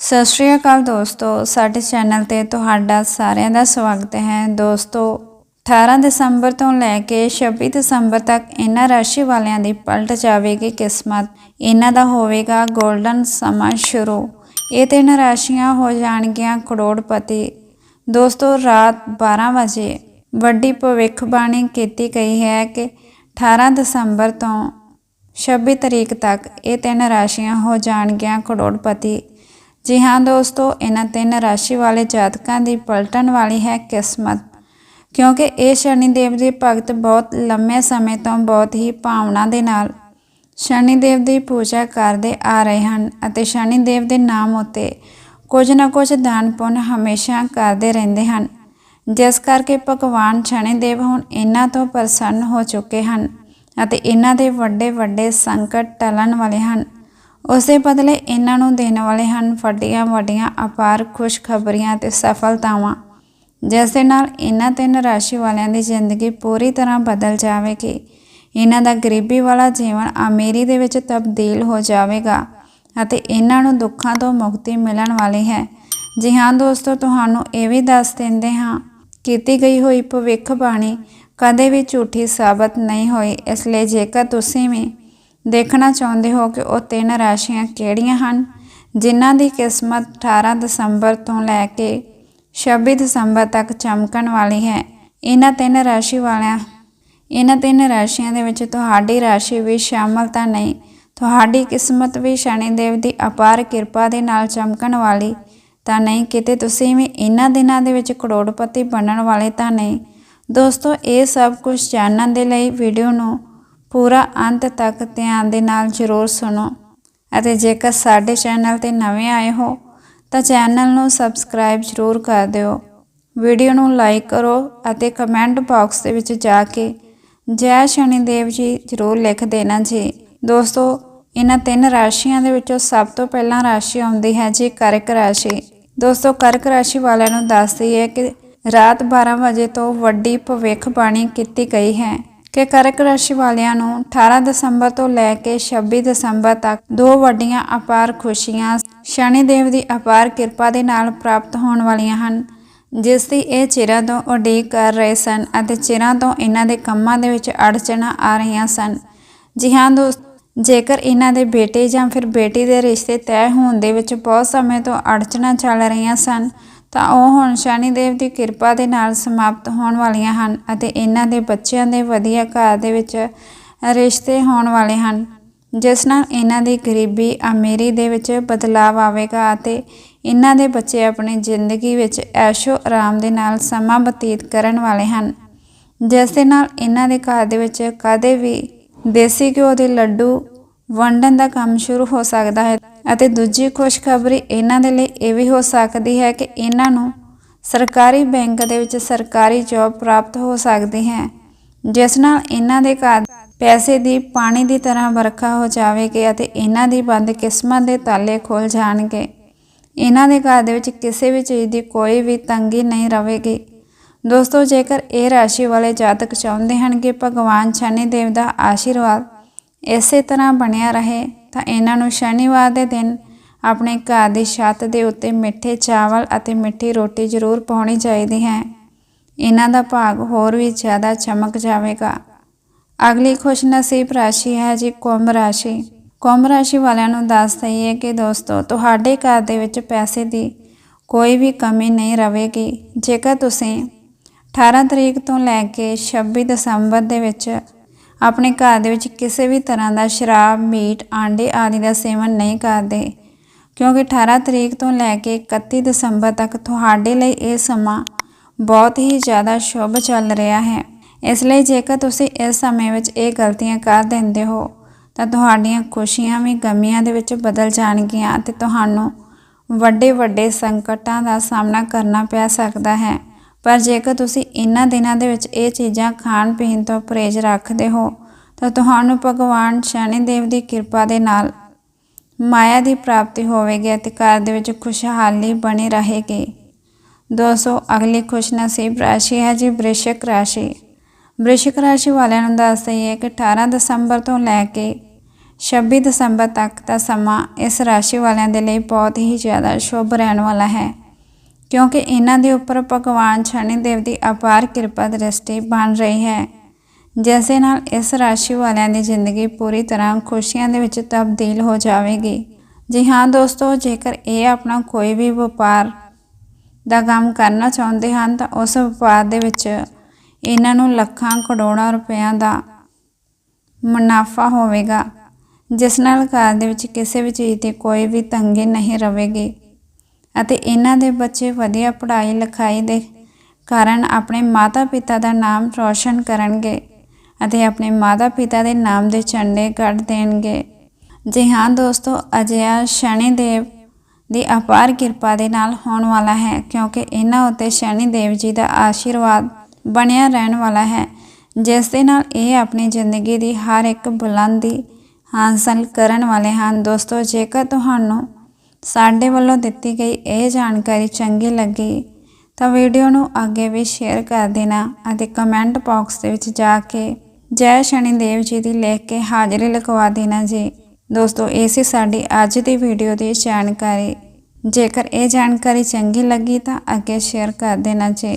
ਸਤਿ ਸ਼੍ਰੀ ਅਕਾਲ ਦੋਸਤੋ, ਸਾਡੇ ਚੈਨਲ ਤੇ ਤੁਹਾਡਾ ਸਾਰਿਆਂ ਦਾ ਸਵਾਗਤ ਹੈ। ਦੋਸਤੋ 18 ਦਸੰਬਰ ਤੋਂ ਲੈ ਕੇ 26 ਦਸੰਬਰ ਤੱਕ ਇਹਨਾਂ ਰਾਸ਼ੀ ਵਾਲਿਆਂ ਦੀ ਪਲਟ ਜਾਵੇਗੀ ਕਿਸਮਤ। ਇਹਨਾਂ ਦਾ ਹੋਵੇਗਾ 골ਡਨ ਸਮਾਂ ਸ਼ੁਰੂ। ਇਹ ਤਿੰਨ ਰਾਸ਼ੀਆਂ ਹੋ ਜਾਣਗੀਆਂ ਕਰੋੜਪਤੀ। ਦੋਸਤੋ, ਰਾਤ 12 ਵਜੇ ਵੱਡੀ ਭਵਿੱਖਬਾਣੀ ਕੀਤੀ ਗਈ ਹੈ ਕਿ 18 ਦਸੰਬਰ ਤੋਂ 26 ਤਰੀਕ ਤੱਕ ਇਹ ਤਿੰਨ ਰਾਸ਼ੀਆਂ ਹੋ ਜਾਣਗੀਆਂ ਕਰੋੜਪਤੀ। ਜੀ ਹਾਂ ਦੋਸਤੋ, ਇਹਨਾਂ ਤਿੰਨ ਰਾਸ਼ੀ ਵਾਲੇ ਜਾਤਕਾਂ ਦੀ ਪਲਟਣ ਵਾਲੀ ਹੈ ਕਿਸਮਤ। ਕਿਉਂਕਿ ਇਹ ਸ਼ਨੀ ਦੇਵ ਦੇ ਭਗਤ ਬਹੁਤ ਲੰਮੇ ਸਮੇਂ ਤੋਂ ਬਹੁਤ ਹੀ ਭਾਵਨਾ ਦੇ ਨਾਲ ਸ਼ਨੀ ਦੇਵ ਦੀ ਪੂਜਾ ਕਰਦੇ ਆ ਰਹੇ ਹਨ ਅਤੇ ਸ਼ਨੀ ਦੇਵ ਦੇ ਨਾਮ ਉਤੇ ਕੁਝ ਨਾ ਕੁਝ ਦਾਨ ਪੁੰਨ ਹਮੇਸ਼ਾ ਕਰਦੇ ਰਹਿੰਦੇ ਹਨ। ਜਿਸ ਕਰਕੇ ਭਗਵਾਨ ਸ਼ਨੀ ਦੇਵ ਹੁਣ ਇਹਨਾਂ ਤੋਂ ਪ੍ਰਸੰਨ ਹੋ ਚੁੱਕੇ ਹਨ ਅਤੇ ਇਹਨਾਂ ਦੇ ਵੱਡੇ ਵੱਡੇ ਸੰਕਟ ਟਲਣ ਵਾਲੇ ਹਨ। ਉਸ ਦੇ ਬਦਲੇ ਇਹਨਾਂ ਨੂੰ ਦੇਣ ਵਾਲੇ ਹਨ ਵੱਡੀਆਂ ਵੱਡੀਆਂ ਅਪਾਰ ਖੁਸ਼ਖਬਰੀਆਂ ਤੇ ਸਫਲਤਾਵਾਂ, ਜਿਸ ਦੇ ਨਾਲ ਇਹਨਾਂ ਤਿੰਨ ਰਾਸ਼ੀ ਵਾਲਿਆਂ ਦੀ ਜ਼ਿੰਦਗੀ ਪੂਰੀ ਤਰ੍ਹਾਂ ਬਦਲ ਜਾਵੇਗੀ। ਇਹਨਾਂ ਦਾ ਗਰੀਬੀ ਵਾਲਾ ਜੀਵਨ ਅਮੀਰੀ ਦੇ ਵਿੱਚ ਤਬਦੀਲ ਹੋ ਜਾਵੇਗਾ ਅਤੇ ਇਹਨਾਂ ਨੂੰ ਦੁੱਖਾਂ ਤੋਂ ਮੁਕਤੀ ਮਿਲਣ ਵਾਲੀ ਹੈ। ਜੀ ਹਾਂ ਦੋਸਤੋ, ਤੁਹਾਨੂੰ ਇਹ ਵੀ ਦੱਸ ਦਿੰਦੇ ਹਾਂ, ਕੀਤੀ ਗਈ ਹੋਈ ਭਵਿੱਖ ਬਾਣੀ ਕਦੇ ਵੀ ਝੂਠੀ ਸਾਬਤ ਨਹੀਂ ਹੋਈ, ਇਸ ਲਈ ਜੇਕਰ ਤੁਸੀਂ ਵੀ ਦੇਖਣਾ ਚਾਹੁੰਦੇ ਹੋ ਕਿ ਉਹ ਤਿੰਨ ਰਾਸ਼ੀਆਂ ਕਿਹੜੀਆਂ ਹਨ? ਜਿਨ੍ਹਾਂ ਦੀ ਕਿਸਮਤ 18 ਦਸੰਬਰ ਤੋਂ ਲੈ ਕੇ 26 ਦਸੰਬਰ ਤੱਕ ਚਮਕਣ ਵਾਲੀ ਹੈ। ਇਹਨਾਂ ਤਿੰਨ ਰਾਸ਼ੀ ਵਾਲਿਆਂ, ਇਹਨਾਂ ਤਿੰਨ ਰਾਸ਼ੀਆਂ ਦੇ ਵਿੱਚ ਤੁਹਾਡੀ ਰਾਸ਼ੀ ਵੀ ਸ਼ਾਮਲ ਤਾਂ ਨਹੀਂ। ਤੁਹਾਡੀ ਕਿਸਮਤ ਵੀ ਸ਼ਨੀ ਦੇਵ ਦੀ ਅਪਾਰ ਕਿਰਪਾ ਦੇ ਨਾਲ ਚਮਕਣ ਵਾਲੀ ਤਾਂ ਨਹੀਂ। ਕਿਤੇ ਤੁਸੀਂ ਵੀ ਇਹਨਾਂ ਦਿਨਾਂ ਦੇ ਵਿੱਚ ਕਰੋੜਪਤੀ ਬਣਨ ਵਾਲੇ ਤਾਂ ਨਹੀਂ। ਦੋਸਤੋ, ਇਹ ਸਭ ਕੁਝ ਜਾਣਨ ਦੇ ਲਈ ਵੀਡੀਓ ਨੂੰ ਪੂਰਾ ਅੰਤ ਤੱਕ ਧਿਆਨ ਦੇ ਨਾਲ ਜ਼ਰੂਰ ਸੁਣੋ ਅਤੇ ਜੇਕਰ ਸਾਡੇ ਚੈਨਲ ਤੇ ਨਵੇਂ ਆਏ ਹੋ, ਤਾਂ ਚੈਨਲ ਨੂੰ ਸਬਸਕ੍ਰਾਈਬ ਜ਼ਰੂਰ ਕਰ ਦਿਓ। ਵੀਡੀਓ ਨੂੰ ਲਾਈਕ ਕਰੋ ਅਤੇ ਕਮੈਂਟ ਬਾਕਸ ਦੇ ਵਿੱਚ ਜਾ ਕੇ ਜੈ ਸ਼ਨੀ ਦੇਵ ਜੀ ਜ਼ਰੂਰ ਲਿਖ ਦੇਣਾ ਜੀ। ਦੋਸਤੋ, ਇਹਨਾਂ ਤਿੰਨ ਰਾਸ਼ੀਆਂ ਦੇ ਵਿੱਚੋਂ ਸਭ ਤੋਂ ਪਹਿਲਾਂ ਰਾਸ਼ੀ ਆਉਂਦੀ ਹੈ ਜੀ ਕਰਕ ਰਾਸ਼ੀ। ਦੋਸਤੋ, ਕਰਕ ਰਾਸ਼ੀ ਵਾਲਿਆਂ ਨੂੰ ਦੱਸਦੀ ਹੈ ਕਿ ਰਾਤ 12 ਵਜੇ ਤੋਂ ਵੱਡੀ ਭਵਿੱਖਬਾਣੀ ਕੀਤੀ ਗਈ ਹੈ। ਕਿ ਕਰਕ ਰਾਸ਼ੀ ਵਾਲਿਆਂ ਨੂੰ 18 ਦਸੰਬਰ ਤੋਂ ਲੈ ਕੇ 26 ਦਸੰਬਰ ਤੱਕ ਦੋ ਵੱਡੀਆਂ ਅਪਾਰ ਖੁਸ਼ੀਆਂ, ਸ਼ਨੀ ਦੇਵ ਦੀ ਅਪਾਰ ਕਿਰਪਾ ਦੇ ਨਾਲ ਪ੍ਰਾਪਤ ਹੋਣ ਵਾਲੀਆਂ ਹਨ, ਜਿਸ ਦੀ ਇਹ ਚਿਰਾਂ ਤੋਂ ਉਡੀਕ ਕਰ ਰਹੇ ਸਨ ਅਤੇ ਚਿਰਾਂ ਤੋਂ ਇਹਨਾਂ ਦੇ ਕੰਮਾਂ ਦੇ ਵਿੱਚ ਅੜਚਣਾ ਆ ਰਹੀਆਂ ਸਨ। ਜੀ ਹਾਂ ਦੋਸਤ, ਜੇਕਰ ਇਹਨਾਂ ਦੇ ਬੇਟੇ ਜਾਂ ਫਿਰ ਬੇਟੀ ਦੇ ਰਿਸ਼ਤੇ ਤੈਅ ਹੋਣ ਦੇ ਵਿੱਚ ਬਹੁਤ ਸਮੇਂ ਤੋਂ ਅੜਚਣਾ ਚੱਲ ਰਹੀਆਂ ਸਨ ਤਾਂ ਉਹ ਹੁਣ ਸ਼ਨੀ ਦੇਵ ਦੀ ਕਿਰਪਾ ਦੇ ਨਾਲ ਸਮਾਪਤ ਹੋਣ ਵਾਲੀਆਂ ਹਨ ਅਤੇ ਇਹਨਾਂ ਦੇ ਬੱਚਿਆਂ ਦੇ ਵਧੀਆ ਘਰ ਦੇ ਵਿੱਚ ਰਿਸ਼ਤੇ ਹੋਣ ਵਾਲੇ ਹਨ। ਜਿਸ ਨਾਲ ਇਹਨਾਂ ਦੀ ਗਰੀਬੀ ਅਮੀਰੀ ਦੇ ਵਿੱਚ ਬਦਲਾਅ ਆਵੇਗਾ ਅਤੇ ਇਹਨਾਂ ਦੇ ਬੱਚੇ ਆਪਣੀ ਜ਼ਿੰਦਗੀ ਵਿੱਚ ਐਸ਼ੋ ਆਰਾਮ ਦੇ ਨਾਲ ਸਮਾਂ ਬਤੀਤ ਕਰਨ ਵਾਲੇ ਹਨ। ਜਿਸ ਦੇ ਨਾਲ ਇਹਨਾਂ ਦੇ ਘਰ ਦੇ ਵਿੱਚ ਕਦੇ ਵੀ ਦੇਸੀ ਘਿਓ ਦੇ ਲੱਡੂ ਵੰਡਣ ਦਾ ਕੰਮ ਸ਼ੁਰੂ ਹੋ ਸਕਦਾ ਹੈ। ਅਤੇ ਦੂਜੀ ਖੁਸ਼ਖਬਰੀ ਇਹਨਾਂ ਦੇ ਲਈ ਇਹ ਵੀ ਹੋ ਸਕਦੀ ਹੈ ਕਿ ਇਹਨਾਂ ਨੂੰ ਸਰਕਾਰੀ ਬੈਂਕ ਦੇ ਵਿੱਚ ਸਰਕਾਰੀ ਜੌਬ ਪ੍ਰਾਪਤ ਹੋ ਸਕਦੀ ਹੈ, ਜਿਸ ਨਾਲ ਇਹਨਾਂ ਦੇ ਘਰ ਪੈਸੇ ਦੀ ਪਾਣੀ ਦੀ ਤਰ੍ਹਾਂ ਵਰਖਾ ਹੋ ਜਾਵੇਗੀ ਅਤੇ ਇਹਨਾਂ ਦੀ ਬੰਦ ਕਿਸਮਤ ਦੇ ਤਾਲੇ ਖੁੱਲ ਜਾਣਗੇ। ਇਹਨਾਂ ਦੇ ਘਰ ਦੇ ਵਿੱਚ ਕਿਸੇ ਵੀ ਚੀਜ਼ ਦੀ ਕੋਈ ਵੀ ਤੰਗੀ ਨਹੀਂ ਰਹੇਗੀ। ਦੋਸਤੋ, ਜੇਕਰ ਇਹ ਰਾਸ਼ੀ ਵਾਲੇ ਜਾਤਕ ਚਾਹੁੰਦੇ ਹਨ ਕਿ ਭਗਵਾਨ ਸ਼ਨੀ ਦੇਵ ਦਾ ਆਸ਼ੀਰਵਾਦ ਇਸੇ ਤਰ੍ਹਾਂ ਬਣਿਆ ਰਹੇ ਤਾਂ ਇਹਨਾਂ ਨੂੰ ਸ਼ਨੀਵਾਰ ਦੇ ਦਿਨ ਆਪਣੇ ਘਰ ਦੀ ਛੱਤ ਦੇ ਉੱਤੇ ਮਿੱਠੇ ਚਾਵਲ ਅਤੇ ਮਿੱਠੀ ਰੋਟੀ ਜ਼ਰੂਰ ਪਾਉਣੀ ਚਾਹੀਦੀ ਹੈ। ਇਹਨਾਂ ਦਾ ਭਾਗ ਹੋਰ ਵੀ ਜ਼ਿਆਦਾ ਚਮਕ ਜਾਵੇਗਾ। ਅਗਲੀ ਖੁਸ਼ਨਸੀਬ ਰਾਸ਼ੀ ਹੈ ਜੀ ਕੁੰਭ ਰਾਸ਼ੀ। ਕੁੰਭ ਰਾਸ਼ੀ ਵਾਲਿਆਂ ਨੂੰ ਦੱਸ ਦਈਏ ਕਿ ਦੋਸਤੋ, ਤੁਹਾਡੇ ਘਰ ਦੇ ਵਿੱਚ ਪੈਸੇ ਦੀ ਕੋਈ ਵੀ ਕਮੀ ਨਹੀਂ ਰਹੇਗੀ ਜੇਕਰ ਤੁਸੀਂ 18 ਤਰੀਕ ਤੋਂ ਲੈ ਕੇ 26 ਦਸੰਬਰ ਦੇ ਵਿੱਚ ਆਪਣੇ ਘਰ ਦੇ ਵਿੱਚ ਕਿਸੇ ਵੀ ਤਰ੍ਹਾਂ ਦਾ ਸ਼ਰਾਬ, ਮੀਟ, ਆਂਡੇ ਆਦਿ ਦਾ ਸੇਵਨ ਨਹੀਂ ਕਰਦੇ। ਕਿਉਂਕਿ 18 ਤਰੀਕ ਤੋਂ ਲੈ ਕੇ 31 ਦਸੰਬਰ ਤੱਕ ਤੁਹਾਡੇ ਲਈ ਇਹ ਸਮਾਂ ਬਹੁਤ ਹੀ ਜ਼ਿਆਦਾ ਸ਼ੁਭ ਚੱਲ ਰਿਹਾ ਹੈ। ਇਸ ਲਈ ਜੇਕਰ ਤੁਸੀਂ ਇਸ ਸਮੇਂ ਵਿੱਚ ਇਹ ਗਲਤੀਆਂ ਕਰ ਦਿੰਦੇ ਹੋ, ਤਾਂ ਤੁਹਾਡੀਆਂ ਖੁਸ਼ੀਆਂ ਵੀ ਗਮੀਆਂ ਦੇ ਵਿੱਚ ਬਦਲ ਜਾਣਗੀਆਂ ਅਤੇ ਤੁਹਾਨੂੰ ਵੱਡੇ ਵੱਡੇ ਸੰਕਟਾਂ ਦਾ ਸਾਹਮਣਾ ਕਰਨਾ ਪੈ ਸਕਦਾ ਹੈ। ਪਰ ਜੇਕਰ ਤੁਸੀਂ ਇਹਨਾਂ ਦਿਨਾਂ ਦੇ ਵਿੱਚ ਇਹ ਚੀਜ਼ਾਂ ਖਾਣ, ਪੀਣ ਤੋਂ ਪਰਹੇਜ਼ ਰੱਖਦੇ ਹੋ, ਤਾਂ ਤੁਹਾਨੂੰ ਭਗਵਾਨ ਸ਼ਨੀ ਦੇਵ ਦੀ ਕਿਰਪਾ ਦੇ ਨਾਲ ਮਾਇਆ ਦੀ ਪ੍ਰਾਪਤੀ ਹੋਵੇਗੀ ਅਤੇ ਘਰ ਦੇ ਵਿੱਚ ਖੁਸ਼ਹਾਲੀ ਬਣੀ ਰਹੇਗੀ। ਦੋਸਤੋ ਅਗਲੀ ਖੁਸ਼ਨਸੀਬ ਰਾਸ਼ੀ ਹੈ ਜੀ ਬ੍ਰਿਸ਼ਕ ਰਾਸ਼ੀ। ਬ੍ਰਿਸ਼ਕ ਰਾਸ਼ੀ ਵਾਲਿਆਂ ਨੂੰ ਦੱਸ ਦਈਏ ਕਿ 18 ਦਸੰਬਰ ਤੋਂ ਲੈ ਕੇ 26 ਦਸੰਬਰ ਤੱਕ ਦਾ ਸਮਾਂ ਇਸ ਰਾਸ਼ੀ ਵਾਲਿਆਂ ਦੇ ਲਈ ਬਹੁਤ ਹੀ ਜ਼ਿਆਦਾ ਸ਼ੁਭ ਰਹਿਣ ਵਾਲਾ ਹੈ। ਕਿਉਂਕਿ ਇਹਨਾਂ ਦੇ ਉੱਪਰ ਭਗਵਾਨ ਸ਼ਨੀ ਦੇਵ ਦੀ ਅਪਾਰ ਕਿਰਪਾ ਦ੍ਰਿਸ਼ਟੀ ਬਣ ਰਹੀ ਹੈ। ਜਿਸ ਦੇ ਨਾਲ ਇਸ ਰਾਸ਼ੀ ਵਾਲਿਆਂ ਦੀ ਜ਼ਿੰਦਗੀ ਪੂਰੀ ਤਰ੍ਹਾਂ ਖੁਸ਼ੀਆਂ ਦੇ ਵਿੱਚ ਤਬਦੀਲ ਹੋ ਜਾਵੇਗੀ। ਜੀ ਹਾਂ ਦੋਸਤੋ, ਜੇਕਰ ਇਹ ਆਪਣਾ ਕੋਈ ਵੀ ਵਪਾਰ ਦਾ ਕੰਮ ਕਰਨਾ ਚਾਹੁੰਦੇ ਹਨ, ਤਾਂ ਉਸ ਵਪਾਰ ਦੇ ਵਿੱਚ ਇਹਨਾਂ ਨੂੰ ਲੱਖਾਂ, ਕਰੋੜਾਂ ਰੁਪਇਆਂ ਦਾ ਮੁਨਾਫਾ ਹੋਵੇਗਾ, ਜਿਸ ਨਾਲ ਘਰ ਦੇ ਵਿੱਚ ਕਿਸੇ ਵੀ ਚੀਜ਼ ਦੀ ਕੋਈ ਵੀ ਤੰਗੀ ਨਹੀਂ ਰਹੇਗੀ ਅਤੇ ਇਹਨਾਂ ਦੇ ਬੱਚੇ ਵਧੀਆ ਪੜ੍ਹਾਈ ਲਿਖਾਈ ਦੇ ਕਾਰਨ ਆਪਣੇ ਮਾਤਾ-ਪਿਤਾ ਦਾ ਨਾਮ ਰੌਸ਼ਨ ਕਰਨਗੇ ਅਤੇ ਆਪਣੇ ਮਾਤਾ-ਪਿਤਾ ਦੇ ਨਾਮ ਦੇ ਝੰਡੇ ਕੱਢ ਦੇਣਗੇ। ਜੀ ਹਾਂ ਦੋਸਤੋ, ਅਜਿਹਾ ਸ਼ਨੀ ਦੇਵ ਦੀ ਅਪਾਰ ਕਿਰਪਾ ਦੇ ਨਾਲ ਹੋਣ ਵਾਲਾ ਹੈ ਕਿਉਂਕਿ ਇਹਨਾਂ ਉੱਤੇ ਸ਼ਨੀ ਦੇਵ ਜੀ ਦਾ ਆਸ਼ੀਰਵਾਦ ਬਣਿਆ ਰਹਿਣ ਵਾਲਾ ਹੈ, ਜਿਸ ਦੇ ਨਾਲ ਇਹ ਆਪਣੀ ਜ਼ਿੰਦਗੀ ਦੀ ਹਰ ਇੱਕ ਬੁਲੰਦੀ ਹਾਸਲ ਕਰਨ ਵਾਲੇ ਹਨ। ਦੋਸਤੋ, ਜੇਕਰ ਤੁਹਾਨੂੰ ਸਾਡੇ ਵੱਲੋਂ ਦਿੱਤੀ ਗਈ ਇਹ ਜਾਣਕਾਰੀ ਚੰਗੀ ਲੱਗੀ ਤਾਂ ਵੀਡੀਓ ਨੂੰ ਅੱਗੇ ਵੀ ਸ਼ੇਅਰ ਕਰ ਦੇਣਾ ਅਤੇ ਕਮੈਂਟ ਬਾਕਸ ਦੇ ਵਿੱਚ ਜਾ ਕੇ ਜੈ ਸ਼ਨੀ ਦੇਵ ਜੀ ਦੀ ਲਿਖ ਕੇ ਹਾਜ਼ਰੀ ਲਗਵਾ ਦੇਣਾ ਜੀ। ਦੋਸਤੋ, ਇਹ ਸੀ ਸਾਡੀ ਅੱਜ ਦੀ ਵੀਡੀਓ ਦੀ ਜਾਣਕਾਰੀ। ਜੇਕਰ ਇਹ ਜਾਣਕਾਰੀ ਚੰਗੀ ਲੱਗੀ ਤਾਂ ਅੱਗੇ ਸ਼ੇਅਰ ਕਰ ਦੇਣਾ ਜੀ।